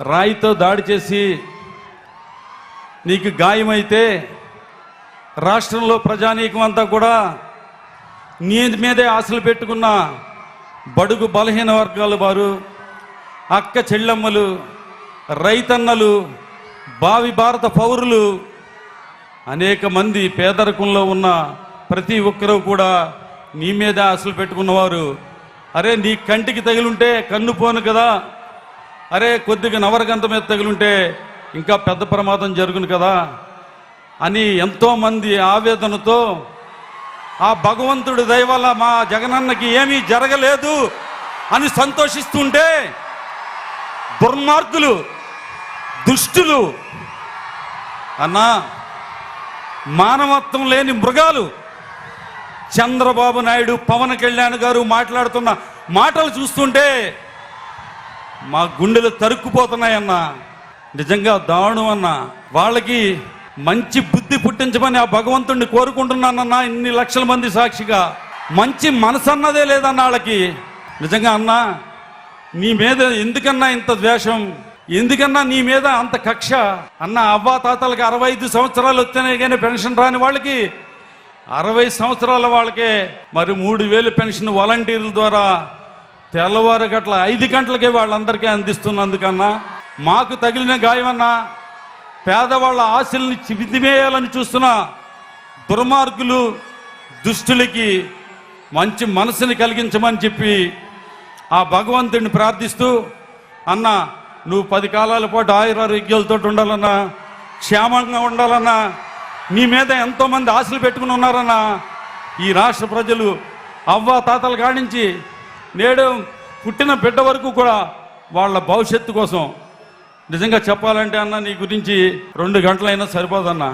రాయితో దాడి చేసి నీకు గాయమైతే రాష్ట్రంలో ప్రజానీకం అంతా కూడా నీ మీదే ఆశలు పెట్టుకున్న బడుగు బలహీన వర్గాల వారు అక్క చెల్లెమ్మలు రైతన్నలు భావి భారత పౌరులు అనేక మంది పేదరికంలో ఉన్న ప్రతి ఒక్కరూ కూడా నీ మీద ఆశలు పెట్టుకున్నవారు. అరే నీ కంటికి తగిలుంటే కన్ను పోను కదా. అరే కొద్దిగా నవరగంత మీద తగిలుంటే ఇంకా పెద్ద ప్రమాదం జరుగును కదా? అని ఎంతోమంది ఆవేదనతో ఆ భగవంతుడి దయవల్ల మా జగనన్నకి ఏమీ జరగలేదు అని సంతోషిస్తుంటే దుర్మార్గులు దుష్టులు అన్నా మానవత్వం లేని మృగాలు చంద్రబాబు నాయుడు పవన్ కళ్యాణ్ గారు మాట్లాడుతున్న మాటలు చూస్తుంటే మా గుండెలు తరుక్కుపోతున్నాయన్నా. నిజంగా దారుణం అన్న. వాళ్ళకి మంచి బుద్ధి పుట్టించమని ఆ భగవంతుణ్ణి కోరుకుంటున్నానన్నా ఇన్ని లక్షల మంది సాక్షిగా. మంచి మనసు అన్నదే లేదన్న వాళ్ళకి. నిజంగా అన్నా నీ మీద ఎందుకన్నా ఇంత ద్వేషం? ఎందుకన్నా నీ మీద అంత కక్ష? అన్న అవ్వా తాతలకి అరవై ఐదు సంవత్సరాలు వచ్చినాయి కానీ పెన్షన్ రాని వాళ్ళకి అరవై సంవత్సరాల వాళ్ళకే మరి మూడు వేలు పెన్షన్ వాలంటీర్ల ద్వారా తెల్లవారు గట్ల ఐదు గంటలకే వాళ్ళందరికీ అందిస్తున్నందుకన్నా మాకు తగిలిన గాయమన్నా పేదవాళ్ళ ఆశల్ని చివిదిమేయాలని చూస్తున్న దుర్మార్గులు దుష్టులకి మంచి మనసుని కలిగించమని చెప్పి ఆ భగవంతుడిని ప్రార్థిస్తూ అన్న నువ్వు పది కాలాల పాటు ఆయురారోగ్యాలతో ఉండాలన్నా క్షేమంగా ఉండాలన్నా నీ మీద ఎంతోమంది ఆశలు పెట్టుకుని ఉన్నారన్నా ఈ రాష్ట్ర ప్రజలు అవ్వ తాతల కాడించి నేడు పుట్టిన బిడ్డ వరకు కూడా వాళ్ళ భవిష్యత్తు కోసం నిజంగా చెప్పాలంటే అన్న నీ గురించి రెండు గంటలైనా సరిపోదన్నా.